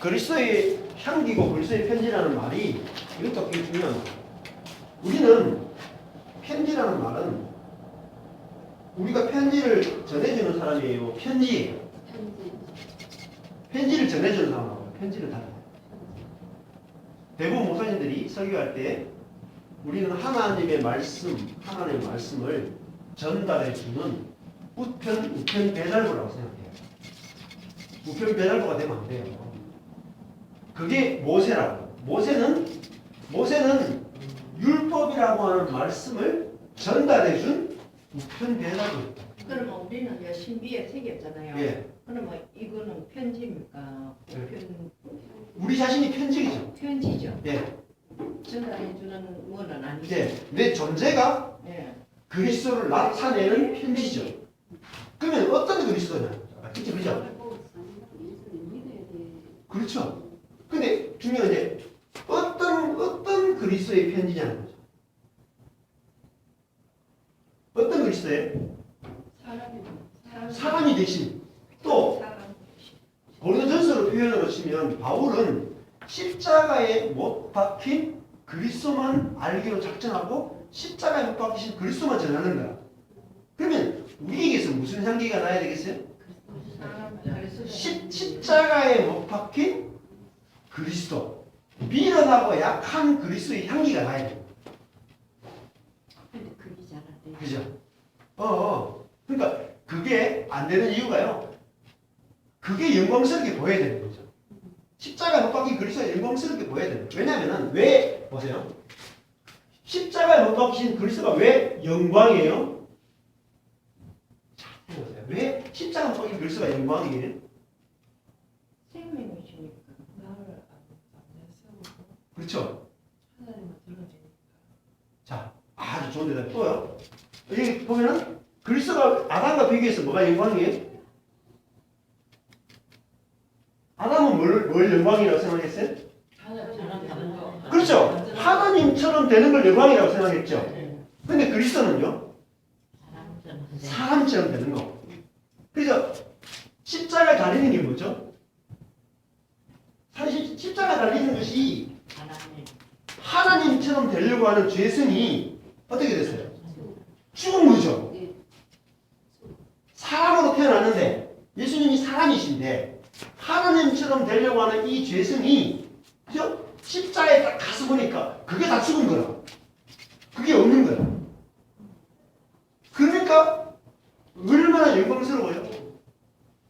그리스도의 향기고 그리스도의 편지라는 말이 이것도 중요한 거예요. 우리는 편지라는 말은 우리가 편지를 전해주는 사람이에요. 편지예요. 편지. 편지를 전해주는 사람하고 편지를 달라요. 대부분 목사님들이 설교할 때 우리는 하나님의 말씀, 하나님의 말씀을 전달해주는 우편, 우편 배달부라고 생각해요. 우편 배달부가 되면 안 돼요. 그게 모세라고. 모세는, 모세는 율법이라고 하는 말씀을 전달해 준 우편 배달부입니다. 그러면 우리는 요 신비에 새겼잖아요. 예. 그러면 이거는 편지입니까? 네. 편, 우리 자신이 편지이죠. 편지죠. 예. 전달해주는 거는 아니죠. 이제 내 존재가 예. 그리스도를 나타내는 편지죠. 그러면 어떤 그리스도냐? 그렇죠, 그죠? 그렇죠. 근데 중요한 게 어떤 어떤 그리스도의 편지냐는 거죠. 어떤 그리스도예요? 사람이 사람 사람이 대신 또 고린도전서로 표현을 치면 바울은 십자가에 못 박힌 그리스도만 알기로 작정하고 십자가에 못 박히신 그리스도만 전하는 거야. 그러면 우리에게서 무슨 향기가 나야 되겠어요? 십, 십자가에 못 박힌 그리스도 미련하고 약한 그리스도의 향기가 나야 돼. 근데 그게 잘안 돼. 그죠? 어, 어. 그러니까 그게 안 되는 이유가요. 그게 영광스럽게 보여야 되는 거죠. 십자가에 못 박힌 그리스도가 영광스럽게 보여야 되는 거예요. 왜냐면은 왜 보세요. 십자가에 못 박힌 그리스도가 왜 영광이에요? 자, 해보세요. 왜 십자가에 못 박힌 그리스도가 영광이에요? 생명이시니까. 나를 안 내세우고 그렇죠? 드러내니까 자, 아주 좋은 대답 또요. 여기 보면은 그리스도가 아담과 비교해서 뭐가 영광이에요? 아담은 뭘, 뭘 영광이라고 생각했어요? 그렇죠. 하나님처럼 되는 걸 영광이라고 생각했죠. 네. 근데 그리스도는요? 사람처럼 되는 거. 그래서 십자가 달리는 게 뭐죠? 사실 십자가 달리는 것이 하나님. 하나님처럼 되려고 하는 죄성이 어떻게 됐어요? 죽은 거죠. 사람으로 태어났는데 예수님이 사람이신데 하나님처럼 되려고 하는 이 죄성이 그죠? 십자가에 딱 가서 보니까 그게 다 죽은 거라. 그게 없는 거야. 그러니까 얼마나 영광스러워요.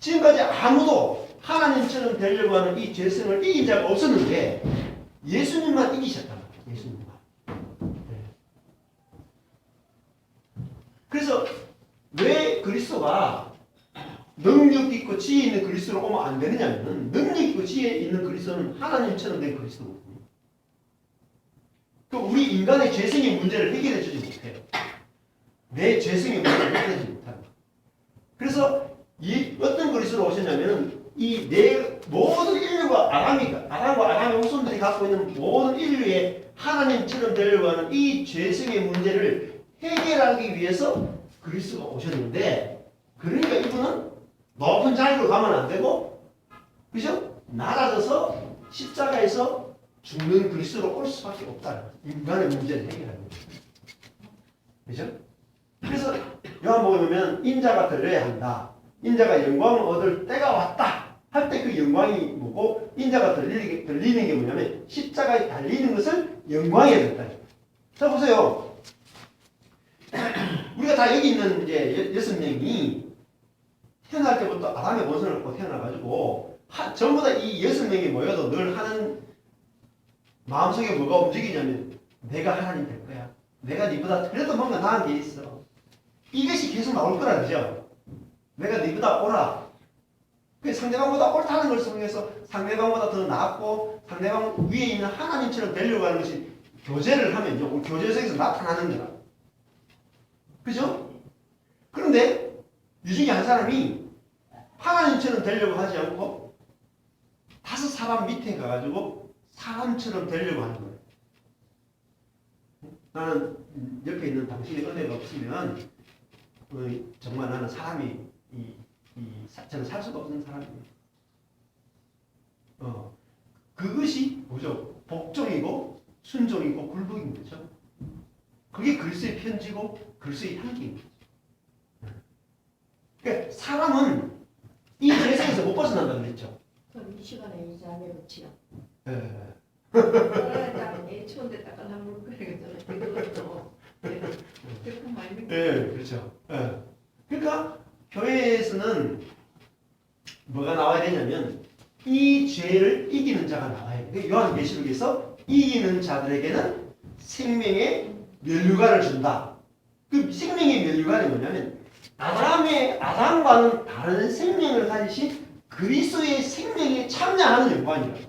지금까지 아무도 하나님처럼 되려고 하는 이 죄성을 이긴 자가 없었는데 예수님만 이기셨단 말이에요. 예수님만. 네. 그래서 왜 그리스도가 능력 있고 지혜 있는 그리스도로 오면 안 되느냐면은 능력 있고 지혜 있는 그리스도는 하나님처럼 된 그리스도거든요. 그 우리 인간의 죄성의 문제를 해결해 주지 못해요. 내 죄성의 문제를 해결해 주지 못합니다. 그래서 이 어떤 그리스도로 오셨냐면은 이내 모든 인류가 아람이가 아람과 아람의 후손들이 갖고 있는 모든 인류의 하나님처럼 되려고 하는 이 죄성의 문제를 해결하기 위해서 그리스도가 오셨는데 그러니까 이분은 높은 자리로 가면 안 되고 그죠? 낮아져서 십자가에서 죽는 그리스도로 올 수밖에 없다는. 인간의 문제를 해결하는 거죠. 그죠? 그래서 요한복음에 보면 인자가 들려야 한다. 인자가 영광을 얻을 때가 왔다. 할 때 그 영광이 뭐고 인자가 들리는, 들리는 게 뭐냐면 십자가에 달리는 것을 영광이 된다. 자 보세요. 우리가 다 여기 있는 이제 여- 여섯 명이 태어날 때부터 아담의 본성을 갖고 태어나가지고 하- 전부 다 이 여섯 명이 모여도 늘 하는 마음속에 뭐가 움직이냐면 내가 하나님 될 거야. 내가 니보다 그래도 뭔가 나은 게 있어. 이것이 계속 나올 거라 그죠? 내가 니보다 오라. 그 상대방보다 옳다는 걸 통해서 상대방보다 더 낫고 상대방 위에 있는 하나님처럼 되려고 하는 것이 교제를 하면요. 교제 속에서 나타나는 거야. 그죠? 그런데 이 중에 한 사람이 하나님처럼 되려고 하지 않고 다섯 사람 밑에 가가지고 사람처럼 되려고 하는 거예요. 나는 옆에 있는 당신의 은혜가 없으면 어, 정말 나는 사람이 이, 저는 살 수가 없는 사람이에요. 어, 그것이 뭐죠? 복종이고 순종이고 굴복인 거죠. 그게 그리스의 편지고 향기인 거죠. 그러니까 사람은 이 세상에서 못 벗어난다고 그랬죠. 그럼 이 시간에 이 자리에 붙이라. 예. 애물 조금 많이 믿 예, 그렇죠. 예. 그러니까 교회에서는 뭐가 나와야 되냐면 이 죄를 이기는 자가 나와야 돼. 그 요한계시록에서 이기는 자들에게는 생명의 면류관을 준다. 그 생명의 면류관이 뭐냐면 아담의 아담과는 다른 생명을 가지신 그리스도의 생명에 참여하는 영광이라고.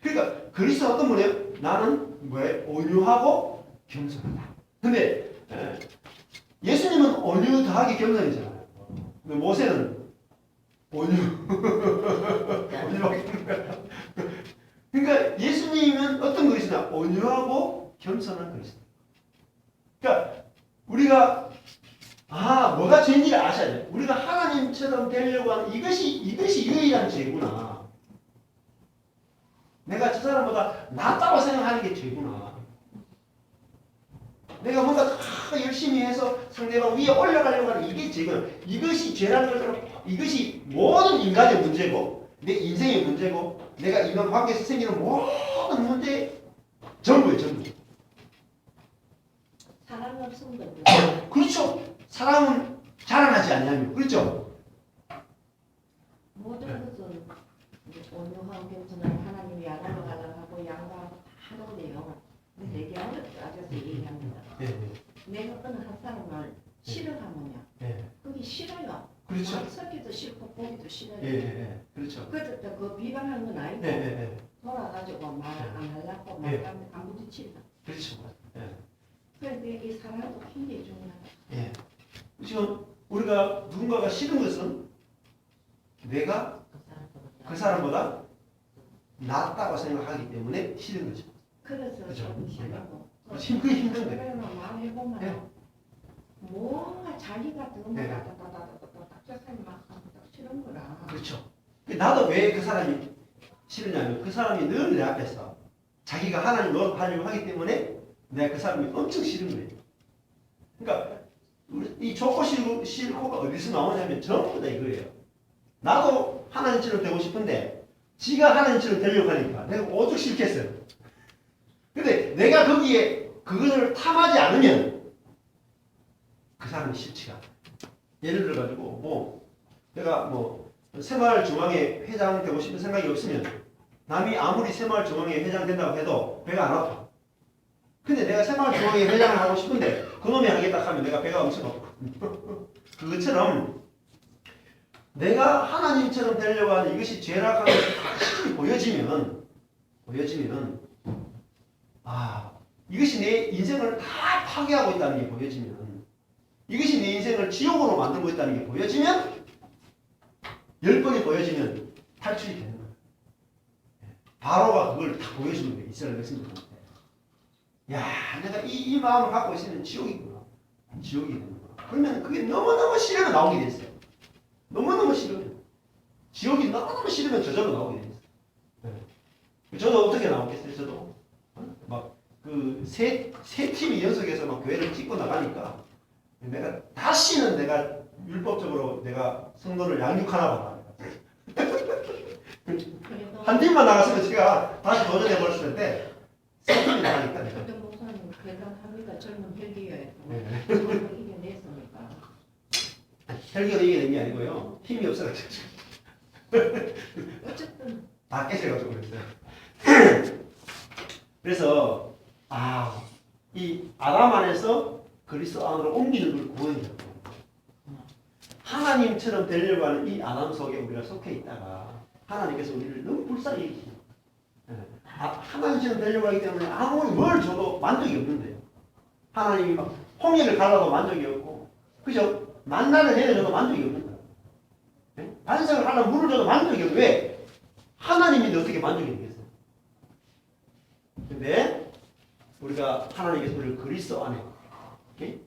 그러니까 그리스도 어떤 분이에요? 나는 뭐에 온유하고 겸손하다. 근데 에, 예수님은 온유 더하기 겸손이잖아요. 모세는 온유 겸손하다. 그러니까 예수님은 어떤 그리스도냐? 온유하고 겸손한 그리스도. 그러니까 우리가 아 뭐가 죄인지를 아셔야 돼요. 우리가 하나님처럼 되려고 하는 이것이 이것이 유일한 죄구나. 내가 저 사람보다 낫다고 생각하는 게 죄구나. 내가 뭔가 다 열심히 해서 상대방 위에 올라가려고 하는 이게 죄구나. 이것이 죄라는 것처럼 이것이 모든 인간의 문제고 내 인생의 문제고 내가 인간 관계에서 생기는 모든 문제 전부예요 전부. 사랑 없으면 돼. 그렇죠. 사람은 자랑하지 않냐면 그렇죠. 모든 것은 온유하고 겸손한 하나님이 야간을 가라하고 양가하고 다 하는데요. 근데 되게 어렵죠. 얘기합니다. 예, 예, 내가 어느 한 사람을 싫어하느냐. 예. 그게 싫어요. 그렇죠. 막 섞기도 싫고 보기도 싫어요. 예, 예, 예. 그렇죠. 그래도 또그 비방하는 건 아니고 예, 예, 예. 돌아가지고 말 안 하려고 예. 말하면 안 부딪힌다. 그렇죠. 예. 그런데 이 사랑도 굉장히 중요하다. 예. 지금 우리가 누군가가 싫은 것은 내가 그 사람보다 낫다고 생각하기 때문에 싫은 거죠. 그래서 그죠. 좀 싫고. 힘든 힘든데. 그러면 말해보면 예. 뭔가 자기가 더 네. 다다다다다다다 세상이 막 싫은 거라. 그렇죠. 나도 왜 그 사람이 싫으냐면 그 사람이 늘 내 앞에서 자기가 하나님 노릇하려고 하기 때문에 내가 그 사람이 엄청 싫은 거예요. 그러니까 이 좋고 싫고 싫고가 어디서 나오냐면 전부 다 이거예요. 나도 하나님처럼 되고 싶은데 지가 하나님처럼 되려고 하니까 내가 오죽 싫겠어요. 내가 거기에 그것을 탐하지 않으면 그 사람이 싫지가. 예를 들어 가지고 뭐 내가 뭐 새마을 중앙회 회장 되고 싶은 생각이 없으면 남이 아무리 새마을 중앙회 회장 된다고 해도 배가 안 아파. 근데 내가 새마을 중앙회 회장을 하고 싶은데 그놈이 하겠다 하면 내가 배가 엄청 아프거든요. 그것처럼 내가 하나님처럼 되려고 하는 이것이 죄라고 하는 것이 보여지면 보여지면 아 이것이 내 인생을 다 파괴하고 있다는 게 보여지면 이것이 내 인생을 지옥으로 만들고 있다는 게 보여지면 열 번이 보여지면 탈출이 되는 거예요. 바로가 그걸 다 보여주는 거예요. 이스라엘 백성들한테. 야, 내가 이, 이 마음을 갖고 있으면 지옥이구나. 지옥이 되는 거야. 그러면 그게 너무너무 싫으면 나오게 돼 있어요. 너무너무 싫으면. 지옥이 너무너무 싫으면 저절로 나오게 돼 있어요. 네. 저도 어떻게 나오겠어요, 저도. 어? 막, 그, 세, 세 팀이 연속해서 막 교회를 찍고 나가니까 내가 다시는 내가 율법적으로 내가 성도를 양육하나 봐. 한 팀만 나갔으면 제가 다시 도전해 버렸을 텐데 세 팀이 나가니까. 어떤 목사님 대단합니다. 젊은 혈기에 네. 정말 이겨냈으니까. 혈기가 이겨낸 게 아니고요. 힘이 없어가지고 어쨌든 다 깨져가지고 그랬어요. 그래서 아, 이 아담 안에서 그리스도 안으로 옮기는 걸 구원이라고. 하나님처럼 되려고 하는 이 아담 속에 우리가 속해 있다가 하나님께서 우리를 너무 불쌍히 여기시는 거예요. 아, 하나님처럼 되려고 하기 때문에 아무리 뭘 줘도 만족이 없는데요. 하나님이 막 홍해를 갈라도 만족이 없고, 그죠? 만나를 내려줘도 만족이 없는 거예요. 네? 반석을 하나 물을 줘도 만족이 없고, 왜? 하나님인데 어떻게 만족이 되겠어요? 근데 우리가 하나님께서 우리를 그리스도 안에? 네.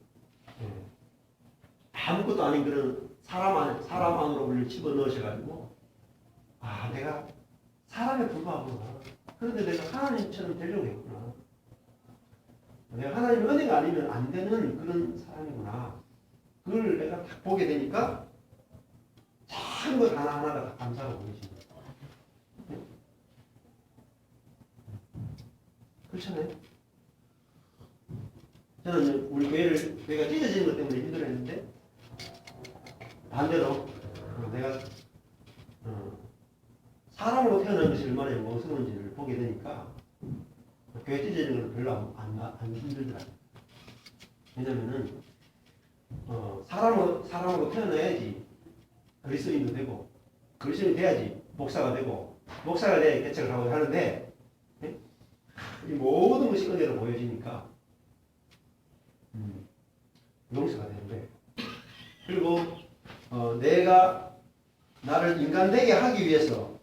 아무것도 아닌 그런 사람 안에 사람 안으로 우리를 집어 넣으셔가지고 아 내가 사람에 불과하구나. 그런데 내가 하나님처럼 되려고 했구나. 내가 하나님 은혜가 아니면 안 되는 그런 사람이구나. 그걸 내가 딱 보게 되니까 작은 것 하나하나가 다 감사가 보이시는 거예요. 그렇잖아요. 저는 우리 교회를 내가 찢어지는 것 때문에 힘들었는데 반대로 어, 내가 어, 사람으로 태어난 것이 얼마나 영광스러운지를 보게 되니까 교회 찢어지는 건 별로 안, 안, 안 힘들더라고요. 왜냐면은 어, 사람으로 사람으로 태어나야지 그리스도인도 되고 그리스도인이 돼야지 목사가 되고 목사가 돼야 개척을 하고 하는데 예? 이 모든 것이 은혜로 보여지니까 음, 용서가 되는 거예요. 그리고 어, 내가 나를 인간 되게 하기 위해서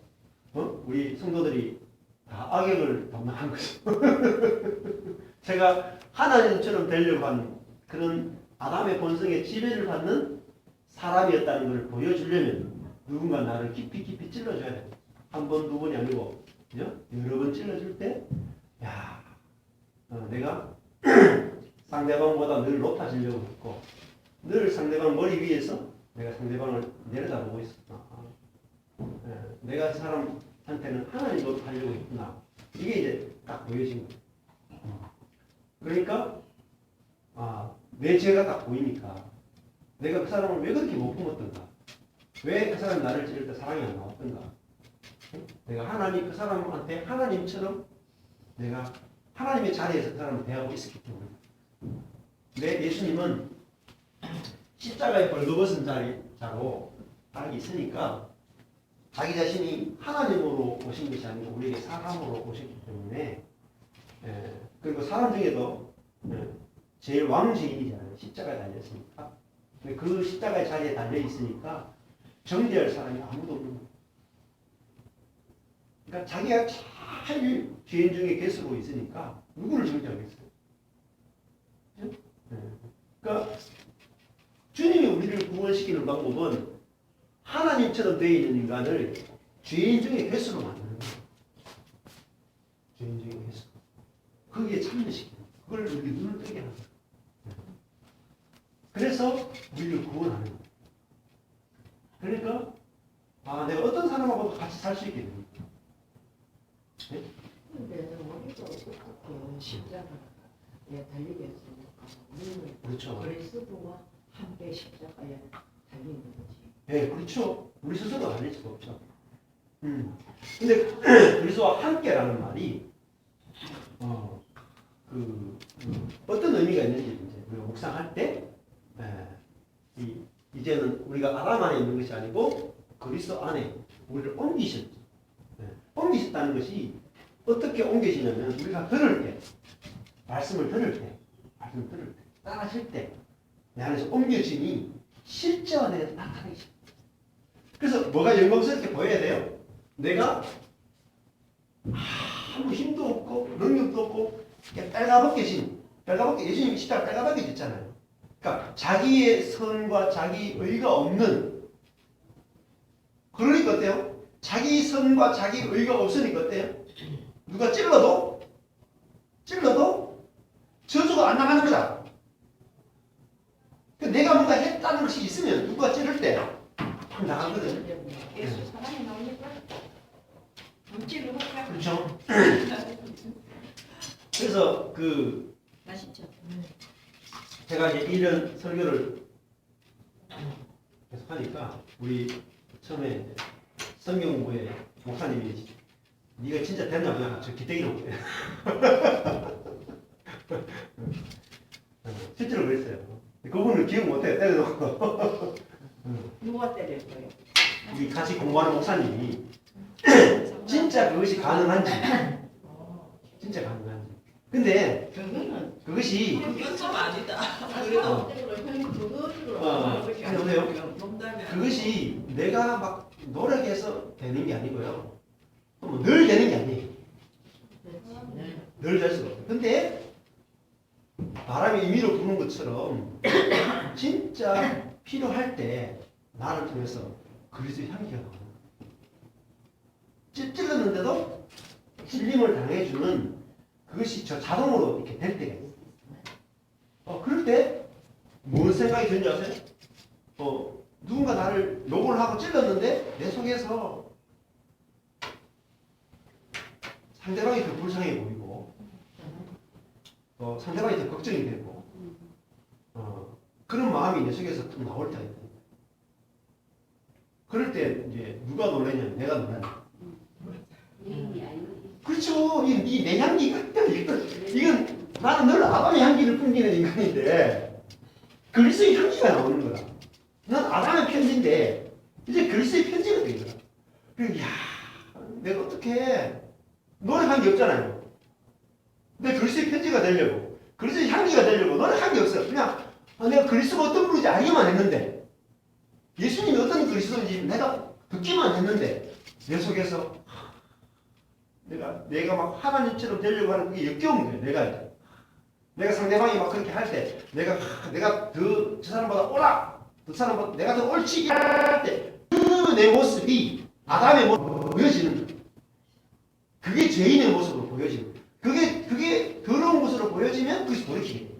어? 우리 성도들이 다 악역을 담당한 거죠. 제가 하나님처럼 되려고 하는 그런 아담의 본성의 지배를 받는 사람이었다는 걸 보여주려면 누군가 나를 깊이 깊이 찔러줘야 돼. 한 번, 두 번이 아니고 그죠? 여러 번 찔러줄 때, 야, 어, 내가 상대방보다 늘 높아지려고 했고, 늘 상대방 머리 위에서 내가 상대방을 내려다보고 있었구나. 예, 내가 그 사람한테는 하나님 노릇하려고 했구나. 이게 이제 딱 보여진 거예요. 그러니까 아, 내 죄가 딱 보이니까 내가 그 사람을 왜 그렇게 못 품었던가? 왜 그 사람이 나를 찌를 때 사랑이 안 나왔던가? 응? 내가 하나님 그 사람한테 하나님처럼 내가 하나님의 자리에서 그 사람을 대하고 있었기 때문에 내 예수님은 십자가에 벌거벗은 자리, 자로 딱 있으니까 자기 자신이 하나님으로 오신 것이 아니고 우리에게 사람으로 오셨기 때문에 예, 그리고 사람 중에도 예, 제일 왕죄인이잖아요. 십자가에 달렸으니까. 그 십자가의 자리에 달려 있으니까 정죄할 사람이 아무도 없는 거예요. 그러니까 자기가 제일 죄인 중에 개수로 있으니까 누구를 정죄하겠어요? 그러니까 주님이 우리를 구원시키는 방법은 하나님처럼 되어 있는 인간을 죄인 중에 만드는 거예요. 죄인 중에 개수. 거기에 참여시키는 거예요. 그걸 우리 눈을 뜨게 하는 거예요. 그래서 우리를 구원하는 거예요. 그러니까 아 내가 어떤 사람하고도 같이 살 수 있게 됩니다. 근데 우리도 어떻게 십자가에 달리겠습니까? 우리는 그렇죠. 그리스도와 함께 십자가에 달리는 거지. 네, 그렇죠. 알릴 수가 없죠. 음. 근데 그리스도와 함께라는 말이 어, 그, 그 어떤 의미가 있는지 이제 우리가 묵상할 때 에, 이, 이제는 우리가 아람 안에 있는 것이 아니고 그리스도 안에 우리를 옮기셨죠. 예, 옮기셨다는 것이 어떻게 옮기시냐면 우리가 들을 때 말씀을 들을 때 말씀을 들을 때 따라하실 때 내 안에서 옮겨짐이 실제화되어 나타나기 시작. 그래서 뭐가 영광스럽게 보여야 돼요? 내가 아무 힘도 없고 능력도 없고 빨가벗겨진 빨가벗겨 예수님이 십자가 빨가벗겨졌잖아요. 그러니까 자기의 선과 자기 의가 없는 그러니까 어때요? 자기 선과 자기 의가 없으니까 어때요? 누가 찔러도 찔러도 저주가 안 나가는 거다. 그러니까 내가 뭔가 했다는 것이 있으면 누가 찌를 때 팍 나가거든. 예수 사랑이 나오니까 물질로 할까? 그렇죠? 그래서 그 맛있죠. 제가 이제 1년 설교를 계속 하니까 우리 처음에 이제 성경부에 목사님이 네가 진짜 됐나 보냐 저 기대기로. 실제로 그랬어요. 그분을 기억 못해요. 때려놓고 누가 때렸어요? 우리 같이 공부하는 목사님이 진짜 그것이 가능한지 진짜 가능한지 근데 그거는 그것이 그건 좀 아니다. 어. 그것으로 어, 근데 보세요. 아니고요. 농담이 그것이 내가 막 노력해서 되는 게 아니고요. 뭐늘 되는 게 아니에요. 네. 늘될 수가 없어요. 근데 바람이 임의로 부는 것처럼 진짜 필요할 때 나를 통해서 그리스도의 향기가 나오는 찔렀는데도 찔림을 당해주는 그것이 저 자동으로 이렇게 될 때가 있어요. 어, 그럴 때 무슨 생각이 드는지 아세요? 어, 누군가 나를 욕을 하고 찔렀는데 내 속에서 상대방이 더 불쌍해 보이고 어, 상대방이 더 걱정이 되고 어, 그런 마음이 내 속에서 좀 나올 때가 있다. 그럴 때 이제 누가 놀라냐 내가 놀라냐 그렇죠. 이, 이 내향기가 이건, 이건 나는 늘 아담의 향기를 풍기는 인간인데 그리스의 향기가 나오는 거야. 난 아담의 편지인데 이제 그리스의 편지가 된 거야. 그래서 야 내가 어떻게 노력한 게 없잖아요 근데 그리스의 편지가 되려고 그리스의 향기가 되려고 노력한 게 없어요 그냥 아, 내가 그리스가 어떤 분인지 알기만 했는데 예수님이 어떤 그리스도인지 내가 듣기만 했는데 내 속에서 하, 내가 내가 막 하나님처럼 되려고 하는 그게 역겨운 거예요. 내가 내가 상대방이 막 그렇게 할 때 내가 하, 내가 더저 사람보다 오라 저 사람보다 내가 더 옳지 할때 그 내 모습이 아담의 모습으로 보여지는 거예요. 그게 죄인의 모습으로 보여지는 거예요. 그게 보여지면 그것이 돌이키게 돼요.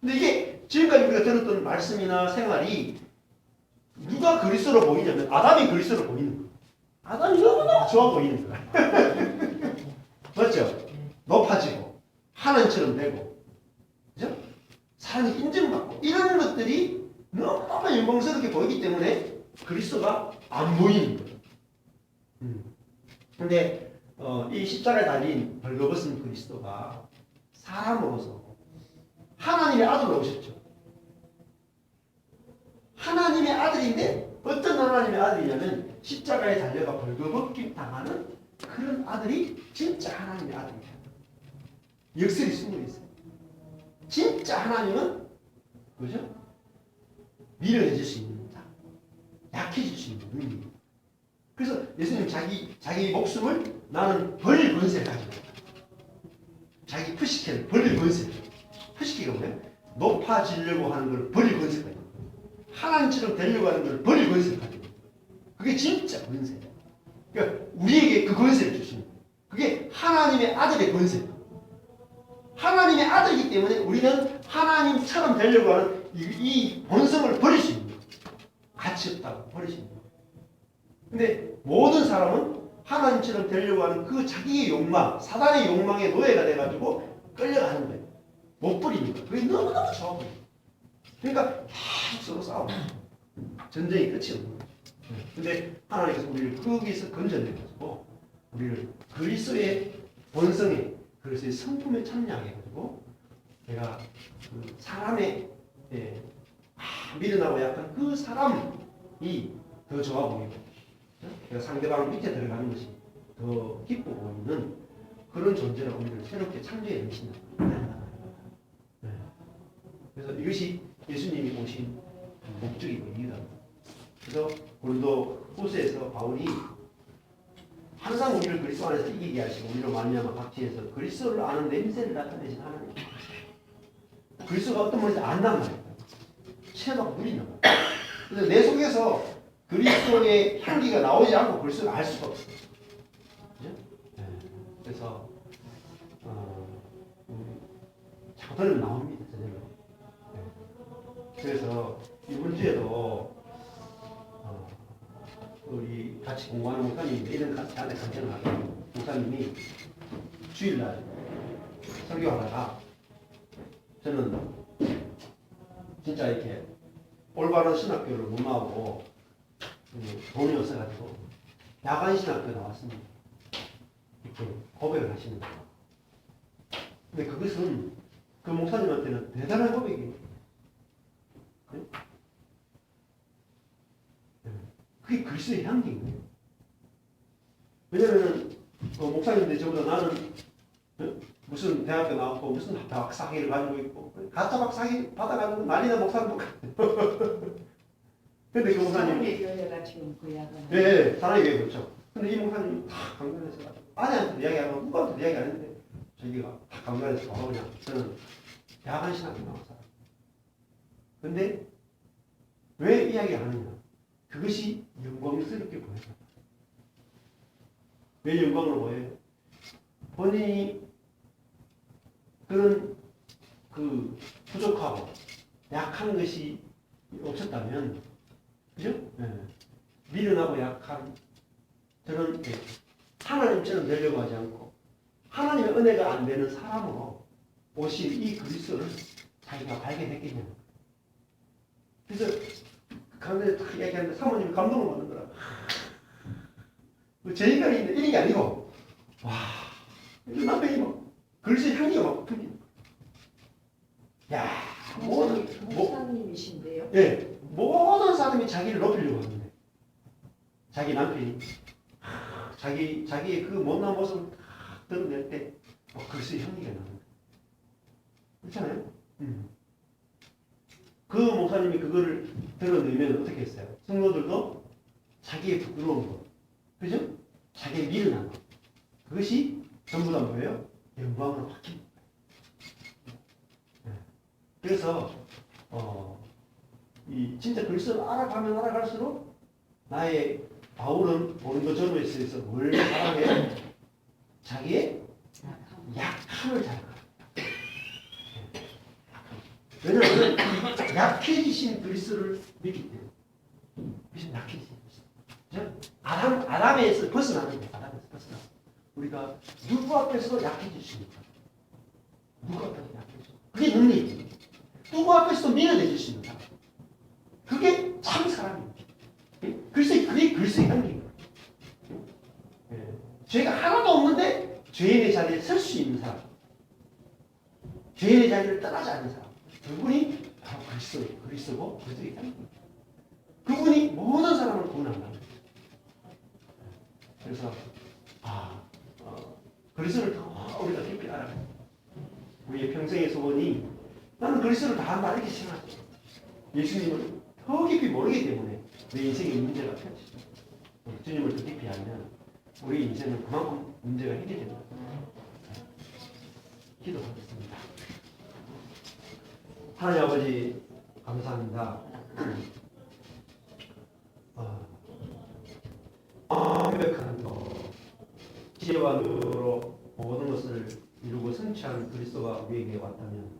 근데 이게 지금까지 우리가 들었던 말씀이나 생활이 누가 그리스도로 보이냐면 아담이 그리스도로 보이는 거예요. 아담이 너무너무 좋아 보이는 거야. 맞죠? 높아지고 하나님처럼 되고 그죠? 사람이 인정받고 이런 것들이 너무 영광스럽게 보이기 때문에 그리스도가 안 보이는 거예요. 음. 근데 어, 이 십자가에 달린 벌거벗은 그리스도가 사람으로서 하나님의 아들로 오셨죠. 하나님의 아들인데 어떤 하나님의 아들이냐면 십자가에 달려가 벌거벗김 당하는 그런 아들이 진짜 하나님의 아들이에요. 역설이 숨어 있어요. 진짜 하나님은 그죠? 밀어내줄 수 있는 자, 약해질 수 있는 능력. 그래서 예수님 자기 자기 목숨을 나는 벌 권세를 가지고. 자기 푸시케를 벌 권세. 푸시케가 뭐예요? 높아지려고 하는 걸벌 있는 거예요. 하나님처럼 되려고 하는 걸 벌 권세를 가지고. 그게 진짜 권세예요. 그러니까 우리에게 그 권세를 주시는 거예요. 그게 하나님의 아들의 권세예요. 하나님의 아들이기 때문에 우리는 하나님처럼 되려고 하는 이, 이 본성을 버릴 수 있는 거예요. 가치 없다고 버릴 수 있는 거예요. 근데 모든 사람은 하나님처럼 되려고 하는 그 자기의 욕망, 사단의 욕망에 노예가 돼가지고 끌려가는 거예요. 못 거예요. 그게 너무너무 좋아 보여요. 그러니까 계속 서로 싸우고 전쟁이 끝이 없는 거예요. 근데 하나님께서 우리를 거기서 건져내가지고 우리를 그리스도의 본성에 그리스도의 성품에 참여하게 해가지고 내가 그 사람의 예, 아, 미련하고 약간 그 사람이 더 좋아 보이고 내가 상대방 밑에 들어가는 것이 더 기뻐 보이는 그런 존재로 우리를 새롭게 창조해 내신다. 네. 그래서 이것이 예수님이 오신 목적이고 이유다. 그래서 고린도 후서에서 바울이 항상 우리를 그리스도 안에서 이기게 하시고 우리로 말미암아 각지에서 그리스도를 아는 냄새를 나타내신 하나님. 그리스도가 어떤 분인지 안단 말이야. 체험하고 누린단 말이야. 그래서 내 속에서 그리스도의 향기가 나오지 않고 그리스도를 알 수가 없어. 그죠? 네. 그래서 어, 음, 자꾸 들으면 나옵니다. 저절로. 네. 그래서 이번 주에도 어, 우리 같이 공부하는 목사님이 이런 가- 저한테 간청을 하고 목사님이 주일날 설교하다가 저는 진짜 이렇게 올바른 신학교를 음, 돈이 없어가지고 야간 신학교 나왔습니다. 이렇게 고백을 하시는 거예요. 근데 그것은 그 목사님한테는 대단한 고백이에요. 네? 네. 그게 그리스도의 향기인 거예요. 왜냐면은 그 목사님들 저보다 나는 어? 무슨 대학교 나왔고 무슨 박사학위를 가지고 있고 가짜 박사학위 받아가지고 난리나 목사님 똑같아요. 근데 그 목사님 교회가 지금 그 약은 네, 사람이 왜 그렇죠. 근데 이 목사님이 다 강단에서 아내한테 이야기하고 누구한테 이야기 안 했는데 저기가 다 강단에서 바로 그냥 저는 야간 신학교 나왔어요. 근데 왜 이야기 안 하느냐? 그것이 영광스럽게 보여요. 왜 영광으로 보여요? 본인이 그런 그 부족하고 약한 것이 없었다면, 그죠? 예. 미련하고 약한 예, 하나님처럼 되려고 하지 않고 하나님의 은혜가 안 되는 사람으로 오신 이 그리스도를 자기가 발견했겠냐. 그래서 가운데 딱 얘기하는데 사모님이 감동을 받는 거라. 뭐 제의가 있는데 이런 게 아니고 와 남편이 막 글씨 향기가 막 풍기는 거야. 야 모든 뭐, 목사님이신데요. 예 모든 사람이 자기를 높이려고 하는데 자기 남편이 하, 자기 자기의 그 못난 모습을 딱 드러낼 때 어, 글씨 향기가 나는. 그렇잖아요. 음. 그 목사님이 그거를 드러내면 어떻게 했어요? 성도들도 자기의 부끄러운 것, 그죠? 자기의 미련한 것, 그것이 전부 다 뭐예요? 영광으로 바뀝니다. 네. 그래서 어, 이 진짜 그리스도를 알아가면 알아갈수록 나의 바울은 고린도 전후에 있어서 뭘 사랑해요? 자기의 약함을 잘 알아요. 왜냐하면 약해지신 그리스도를 믿기 때문에 약해지신 그리스도 그죠? 아담, 아담에서 벗어나는 거예요 아담에서 벗어나 우리가 누구 앞에서 약해지십니까? 누구 앞에서 약해져? 그게 능력이에요 누구 앞에서도 사람 그게 참 사람입니다 글쎄 그게 글쎄 향기예요 예. 죄가 하나도 없는데 죄인의 자리에 설 수 있는 사람 죄인의 자리를 떠나지 않는 사람 그분이 바로 그리스도, 그리스도고 그리스도의 향기입니다. 그분이 모든 사람을 구원한다. 그래서 아 어, 그리스도를 더 우리가 깊이 알아야 돼. 우리의 평생의 소원이 나는 그리스도를 다 안다 이렇게. 예수님을 더 깊이 모르기 때문에 내 인생의 문제가 펼쳐져. 주님을 더 깊이 알면 우리 인생은 그만큼 문제가 해결된다. 기도하겠습니다. 하나님 아버지 감사합니다. 아, 완벽한 지혜와 능으로 모든 것을 이루고 성취한 그리스도가 우리에게 왔다면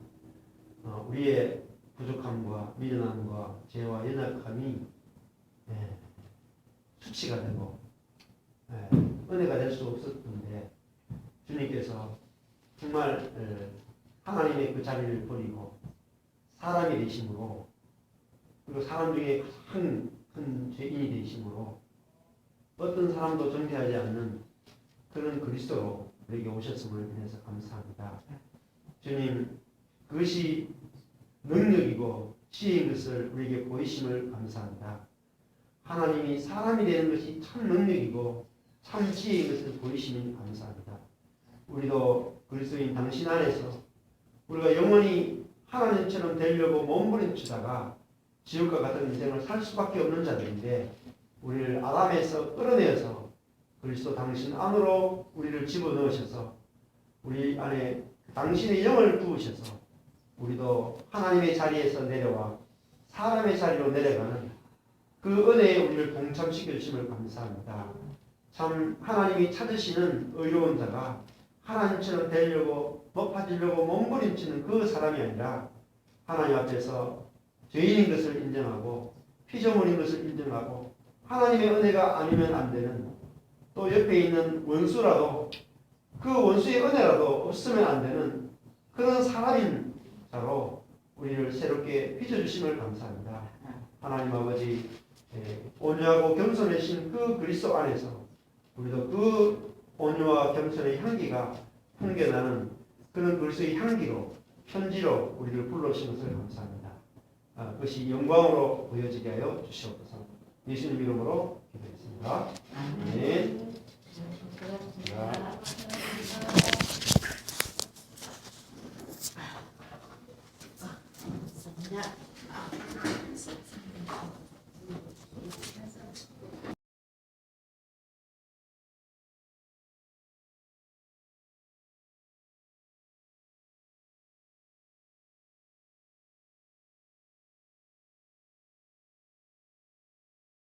어, 우리의 부족함과 미련함과 죄와 연약함이 예, 수치가 되고 예, 은혜가 될 수 없었는데 주님께서 정말 예, 하나님의 그 자리를 버리고 사람이 되심으로 그리고 사람 중에 큰, 큰 죄인이 되심으로 어떤 사람도 정죄하지 않는 그런 그리스도로 우리에게 오셨음을 인해서 감사합니다. 주님 그것이 능력이고 지혜인 것을 우리에게 보이심을 감사합니다. 하나님이 사람이 되는 것이 참 능력이고 참 지혜인 것을 보이심이 감사합니다. 우리도 그리스도인 당신 안에서 우리가 영원히 하나님처럼 되려고 몸부림치다가 지옥과 같은 인생을 살 수밖에 없는 자들인데 우리를 아담에서 끌어내어서 그리스도 당신 안으로 우리를 집어넣으셔서 우리 안에 당신의 영을 부으셔서 우리도 하나님의 자리에서 내려와 사람의 자리로 내려가는 그 은혜에 우리를 동참시켜 주심을 감사합니다. 참 하나님이 찾으시는 의로운 자가 하나님처럼 되려고 높아지려고 몸부림치는 그 사람이 아니라 하나님 앞에서 죄인인 것을 인정하고 피조물인 것을 인정하고 하나님의 은혜가 아니면 안 되는 또 옆에 있는 원수라도 그 원수의 은혜라도 없으면 안 되는 그런 사람인 자로 우리를 새롭게 빚어주심을 감사합니다. 하나님 아버지 예, 온유하고 겸손하신 그 그리스도 안에서 우리도 그 온유와 겸손의 향기가 풍겨나는 그런 그리스도의 향기로 편지로 우리를 불러주신 것을 감사합니다. 아, 그것이 영광으로 보여지게 하여 주시옵소서. 예수님 이름으로 기도했습니다. 아멘. 고 맙습니다.